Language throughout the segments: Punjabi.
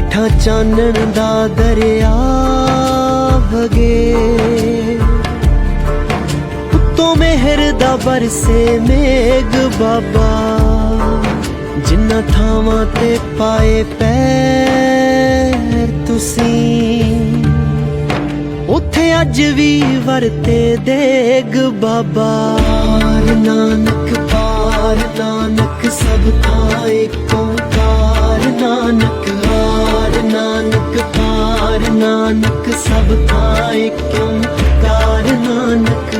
ਹੇਠਾਂ ਚਾਨਣ ਦਾ ਦਰਿਆ ਵਗੇ। ਉੱਤੋਂ ਮਿਹਰ ਦਾ ਬਰਸੇ ਮੇਗ ਬਾਬਾ। ਜਿੰਨਾ ਥਾਵਾਂ ਤੇ ਪਾਏ ਪੈਰ ਤੁਸੀਂ, ਉੱਥੇ ਅੱਜ ਵੀ ਵਰਤੇ ਦੇਗ ਬਾਬਾ। ਨਾਨਕ, ਪਾਰ ਨਾਨਕ, ਸਭ ਥਾਂ ਏਕ ਓੰਕਾਰ ਨਾਨਕ। ਹਾਰ ਨਾਨਕ ਪਾਰ ਨਾਨਕ, ਸਭ ਥਾਂ ਏਕ ਓੰਕਾਰ ਨਾਨਕ।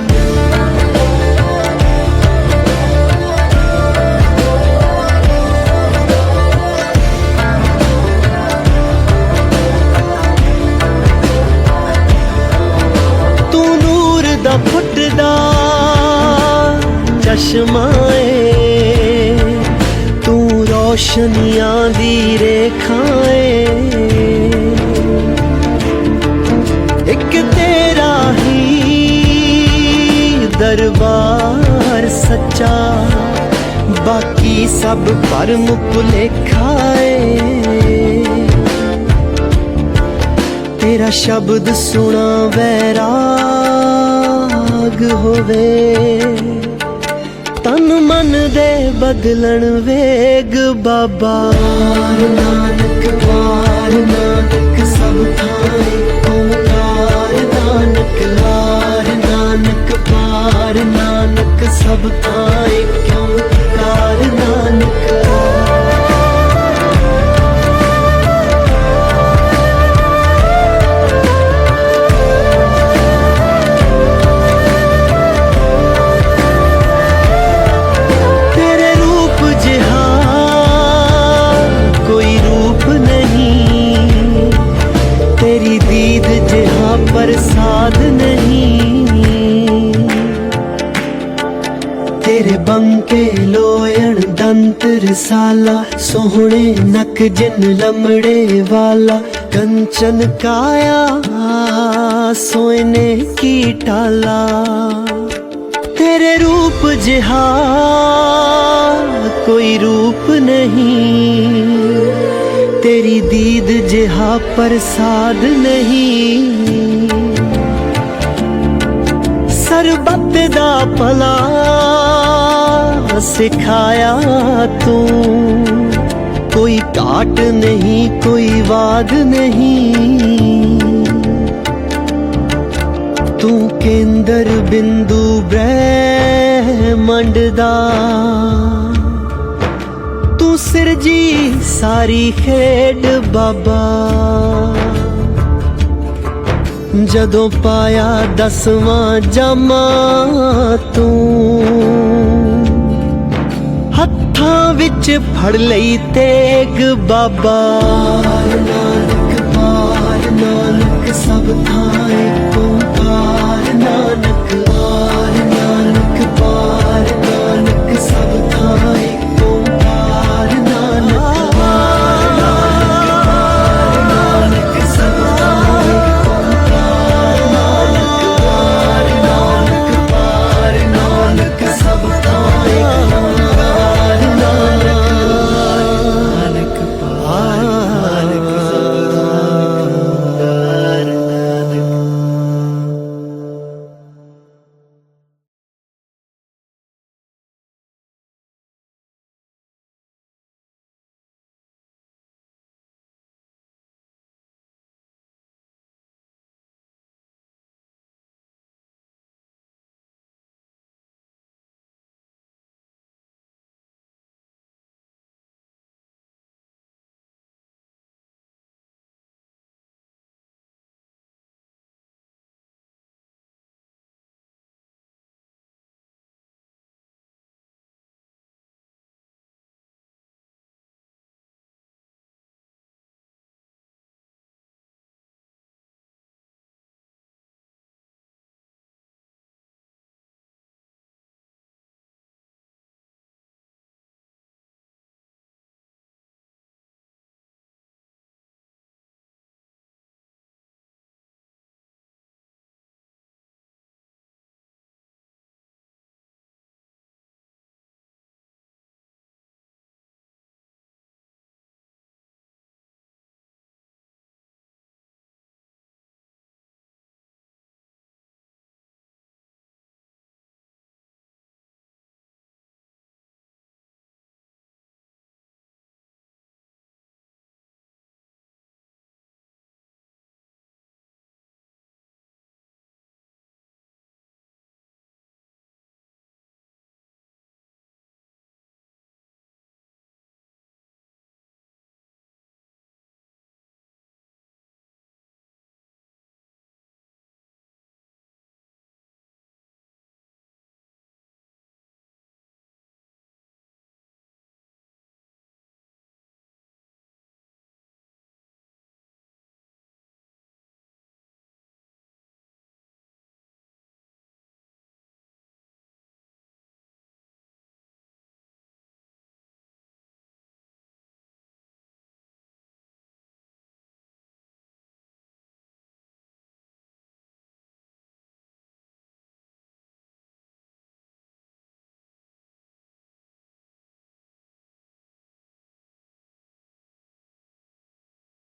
ਤੂੰ ਨੂਰ ਦਾ ਫੁੱਟਦਾ ਚਸ਼ਮਾਏ ਤੂੰ ਰੋਸ਼ਨੀਆਂ ਦੀ ਰੇਖਾ ਬਾਕੀ ਸਭ ਪਰਮ ਭੁਲੇਖਾ ਏ ਤੇਰਾ ਸ਼ਬਦ ਸੁਣਾ ਵੈਰਾਗ ਹੋਵੇ। ਤਨ ਮਨ ਦੇ ਬਦਲਣ ਵੇਗ ਬਾਬਾ। ਨਾਨਕ ਵਾਰ, ਨਾਨਕ ਸਭ ਥਾਂ ਓੰਕਾਰ ਨਾਨਕ ਲਾਰ, ਨਾਨਕ ਪਾਰ, ਨਾਨਕ ਸਭ ਥਾਂ ਏਕ ਬੰਕੇ ਲੋਇਣ ਦੰਤ ਰਸਾਲਾ, ਸੋਹਣੇ ਨਕ ਜਿਨ ਲਮੜੇ ਵਾਲਾ, ਕੰਚਨ ਕਾਇਆ, ਸੋਇਨੇ ਕੀ ਟਾਲਾ। ਤੇਰੇ ਰੂਪ ਜਿਹਾ ਕੋਈ ਰੂਪ ਨਹੀਂ, ਤੇਰੀ ਦੀਦ ਜਿਹਾ ਪ੍ਰਸਾਦ ਨਹੀਂ। ਸਰਬੱਤ ਦਾ ਭਲਾ ਸਿਖਾਇਆ ਤੂੰ। ਕੋਈ ਘਾਟ ਨਹੀਂ, ਕੋਈ ਵਾਦ ਨਹੀਂ। ਤੂੰ ਕੇਂਦਰ ਬਿੰਦੂ ਬ੍ਰਹਿਮੰਡ ਦਾ। ਤੂੰ ਸਿਰਜੀ ਸਾਰੀ ਖੇਡ ਬਾਬਾ। ਜਦੋਂ ਪਾਇਆ ਦਸਵਾਂ ਜਮਾ ਤੂੰ। ਹੱਥਾਂ ਵਿੱਚ ਫੜ ਲਈ ਤੇਗ ਬਾਬਾ।